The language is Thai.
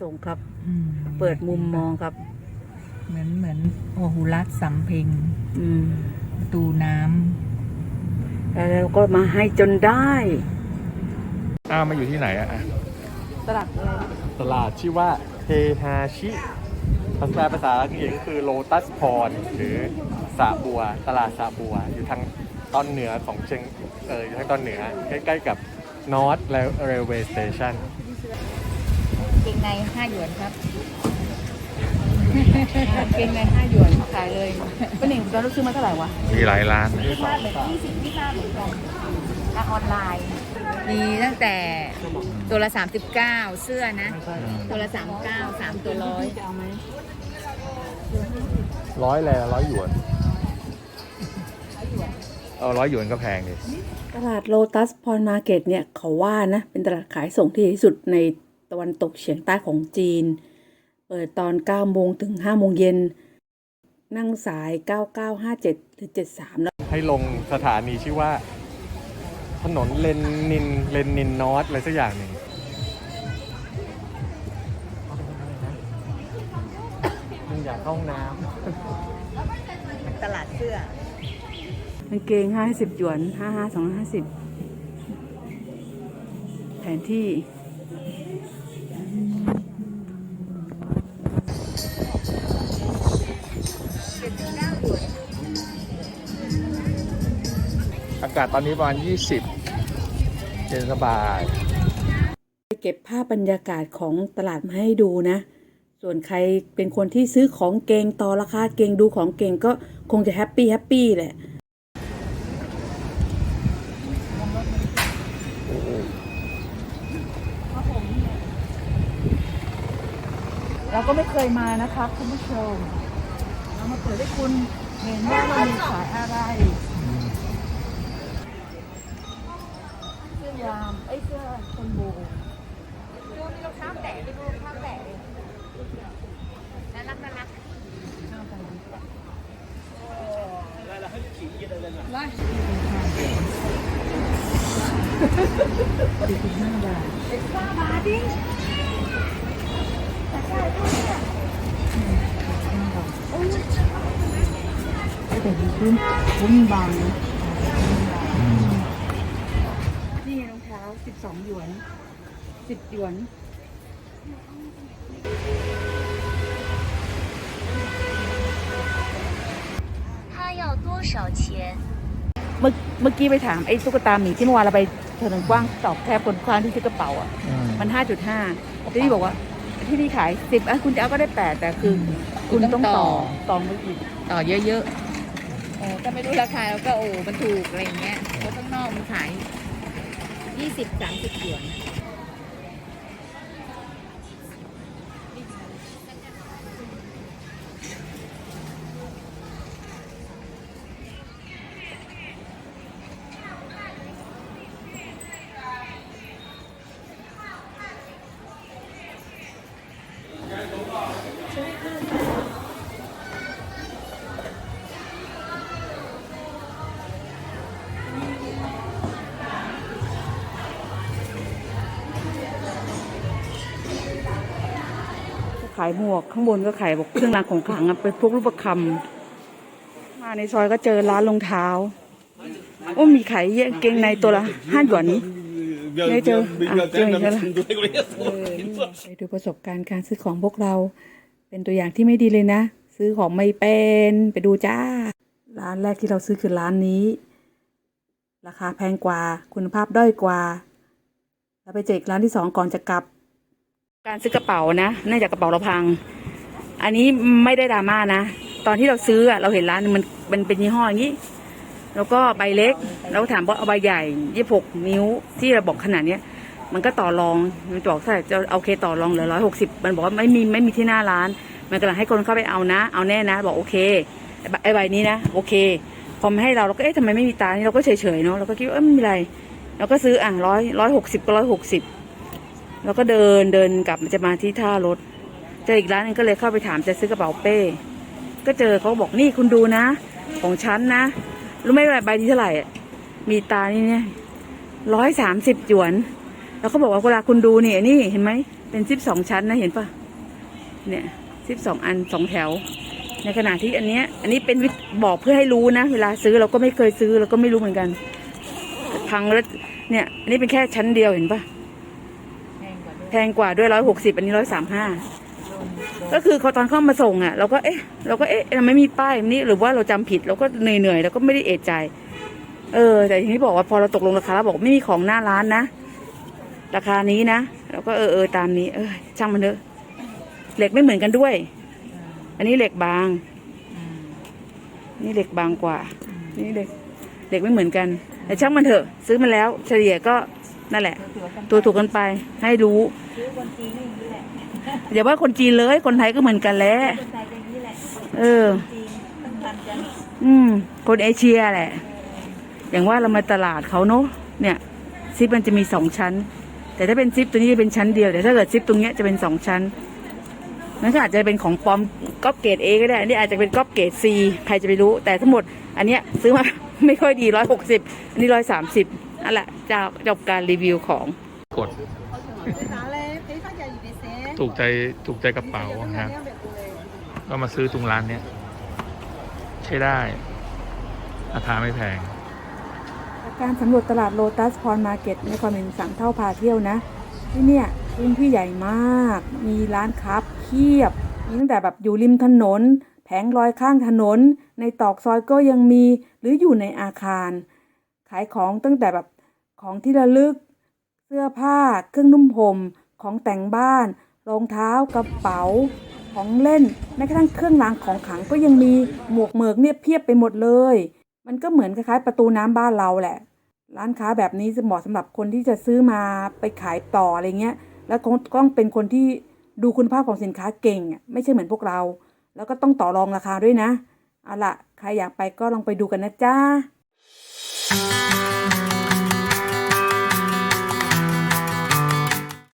ส่งครับ อืมเปิดมุมมองครับ เหมือนเหมือนโอหุรัตสำเพ็งอืมประตูน้แล้วเราก็มาให้จนได้ อ้าวมาอยู่ที่ไหนอะอะตลาดอะไรตลาดชื่อว่าเทฮาชิภาษาภาษาอังกฤษก็คือโลตัสพรหรือสาบัว ตลาดสาบัว อยู่ทางตอนเหนือของเชียงเอออยู่ทางตอนเหนือ ใกล้ๆกับ North Railway Station ำ เกงในห้าหยวนครับเกงในห้าหยวนขายเลยป้าหนิงเราซื้อมาเท่าไหร่วะมีหลายร้านนะยี่สิบยี่สิบยี่สิบเหมือนกันทางออนไลน์ มีตั้งแต่ตัวละ 39 เสื้อนะ ตัวละ 39 3 ตัวร้อยจะเอาไหมร้อยแล้วร้อยหยวน เอาร้อยหยวนก็แพงดิตลาดโลตัสพรมาร์เก็ตเนี่ย เขาว่านะ เป็นตลาดขายส่งที่ดีที่สุดในตะวันตกเฉียงใต้ของจีน เปิดตอน 9 โมงถึง 5 โมงเย็น นั่งสาย 9957 หรือ 73 แล้ว ให้ลงสถานีชื่อว่า ถนนเลนนิน เลนนินนอตอะไรสักอย่างหนึ่งมึงอยากเข้าห้องน้ำตลาดเสื้อ กางเกง 50 หยวน 55 250 แผนที่ากาศตอนนี้ประมาณ 20 เย็นสบายเก็บภาพบรรยากาศของตลาดมาให้ดูนะ ส่วนใครเป็นคนที่ซื้อของเก่งต่อราคาเก่งดูของเก่งก็คงจะแฮปปี้แฮปปี้แหละเราก็ไม่เคยมานะครับคุณผู้ชม เรามาเปิดให้คุณเห็นว่าเรามีขายอะไร เสื้อยามไอ้ยเสื้อคนโบดูมีรองเท้าแตะไปดูรองเท้าแตะเลยน่ารักน่ารักสี่สิบห้าบาทแต่ดีขึ้นคุ้มบางนะ้า 12 หยวน 10 หยวนเมื่อเมื่อกี้ไปถามไอ้ตุ๊กตาหมีที่เมื่อวานเราไปถนนกว้างตอบแทบคนคว้างที่ซื้อกระเป๋าอะ มันห้าจุดห้าที่นี่บอกว่าที่นี่ขาย 10อะคุณจะเอาก็ได้แปดแต่คือคุณต้องต่อต่อมือีกต่อเยอะๆโอ้ถ้าไม่รู้ราคาแล้วก็โอ้ มันถูกอะไรเงี้ยเพราะข้างนอกมันขาย 20 30หยวน ขายหมวกข้างบนก็ขายบอกเครื่องรางของขลังอะเป็นพวกรูปประคำมาในซอยก็เจอร้านรองเท้าโอ้มีขายเยอะเกงในตัวละห้าหยวนไม่เจออะเจออีกแล้วล่ะเออนี่ไปดูประสบการณ์การซื้อของพวกเรา เป็นตัวอย่างที่ไม่ดีเลยนะ ซื้อของไม่เป็นไปดูจ้า ร้านแรกที่เราซื้อคือร้านนี้ ราคาแพงกว่าคุณภาพด้อยกว่า แล้วไปเจออีกร้านที่สองก่อนจะกลับ การซื้อกระเป๋านะเนื่องจากกระเป๋าเราพัง อันนี้ไม่ได้ดราม่านะ ตอนที่เราซื้ออะเราเห็นร้านมันมันเป็นยี่ห้ออย่างนี้ แล้วก็ใบเล็กเราถามว่าเอาใบใหญ่ยี่หกนิ้วที่เราบอกขนาดเนี้ย มันก็ต่อรองมันบอกใช่จะเอาเคต่อรองเหลือร้อยหกสิบมันบอกว่าไม่มีไม่มีที่หน้าร้าน มันกำลังให้คนเข้าไปเอานะ เอาแน่นะ บอกโอเคไอ้ใบนี้นะโอเคพอมาให้เราเราก็เอ๊ะทำไมไม่มีตานี่เราก็เฉยๆเนาะเราก็คิดว่าเอ้ยไม่มีไรเราก็ซื้ออะร้อยร้อยหกสิบก็ร้อยหกสิบ แล้วก็เดินเดินกลับจะมาที่ท่ารถ เจออีกร้านหนึงก็เลยเข้าไปถามจะซื้อกระเป๋าเป้ ก็เจอเขาบอกนี่คุณดูนะ ของฉันนะรู้ไหมว่าใบนี้เท่าไหร่มีตานี่เนี่ยร้อยสามสิบหยวน แล้วเขาบอกว่าเวลาคุณดูเนี่ยนี่เห็นไหมเป็นซิปสองชั้นนะเห็นปะเนี่ยซิปสองอันสองแถว ในขณะที่อันเนี้ย อันนี้เป็นบอกเพื่อให้รู้นะ เวลาซื้อเราก็ไม่เคยซื้อเราก็ไม่รู้เหมือนกันพังแล้วเนี่ยอันนี้เป็นแค่ชั้นเดียวเห็นปะ พงกว่าด้วยแพงกว่าด้วยร้อยหกสิบอันนี้ร้อยสามห้าก็คือเขาตอนเข้ามาส่งอะ เราก็เอ๊ะเราก็เอ๊ะทำไม่มีป้ายนี้หรือว่าเราจำผิดเราก็เหนื่อยๆเราก็ไม่ได้เอะใจ เออ แต่ทีนี้บอกว่าพอเราตกลงราคาแล้วบอกไม่มีของหน้าร้านนะราคานี้นะเราก็เออเออตามนี้ เออช่างมันเถอะเหล็กไม่เหมือนกันด้วย อันนี้เหล็กบางนี่เหล็กบางกว่า นี่เหล็กเหล็กไม่เหมือนกันแต่ช่างมันเถอะ ซื้อมาแล้ว เฉลี่ยก็ นั่นแหละ ตัวถูกกันไป ให้รู้อย่าว่าคนจีนเลย คนไทยก็เหมือนกันแหละเออ อืม คนเอเชียแหละ อย่างว่าเรามาตลาดเขาเนาะเนี่ยซิปมันจะมีสองชั้น แต่ถ้าเป็นซิปตัวนี้จะเป็นชั้นเดียวแต่ถ้าเกิดซิปตรงเนี้ยจะเป็นสองชั้นนั่นก็อาจจะเป็นของปลอมก๊อปเกรดเอก็ได้อันนี้อาจจะเป็นก๊อปเกรดซีใครจะไปรู้ แต่ทั้งหมด อันเนี้ยซื้อมาไม่ค่อยดีร้อยหกสิบอันนี้ร้อยสามสิบ นั่นแหละจะจบการรีวิวของกดถูกใจถูกใจกระเป๋าครับก็มาซื้อตรงร้านเนี้ยใช้ได้ราคาไม่แพง การสำรวจตลาดโลตัสพรมาร์เก็ตในความเห็นสามเท่าพาเที่ยวนะ ที่เนี่ยพื้นที่ใหญ่มาก มีร้านค้าเพียบ มีตั้งแต่แบบอยู่ริมถนน แผงลอยข้างถนน ในตอกซอยก็ยังมี หรืออยู่ในอาคาร ขายของตั้งแต่แบบ ของที่ระลึก เสื้อผ้า เครื่องนุ่มห่ม ของแต่งบ้าน รองเท้ากระเป๋า ของเล่น แม้กระทั่งเครื่องรางของขลังก็ยังมีหมวกเหมือกเนี่ยเพียบไปหมดเลย มันก็เหมือนคล้ายๆประตูน้ำบ้านเราแหละ ร้านค้าแบบนี้จะเหมาะสำหรับคนที่จะซื้อมาไปขายต่ออะไรเงี้ย แล้วก็ต้องเป็นคนที่ดูคุณภาพของสินค้าเก่งอะไม่ใช่เหมือนพวกเรา แล้วก็ต้องต่อรองราคาด้วยนะเอาล่ะใครอยากไปก็ลองไปดูกันนะจ้า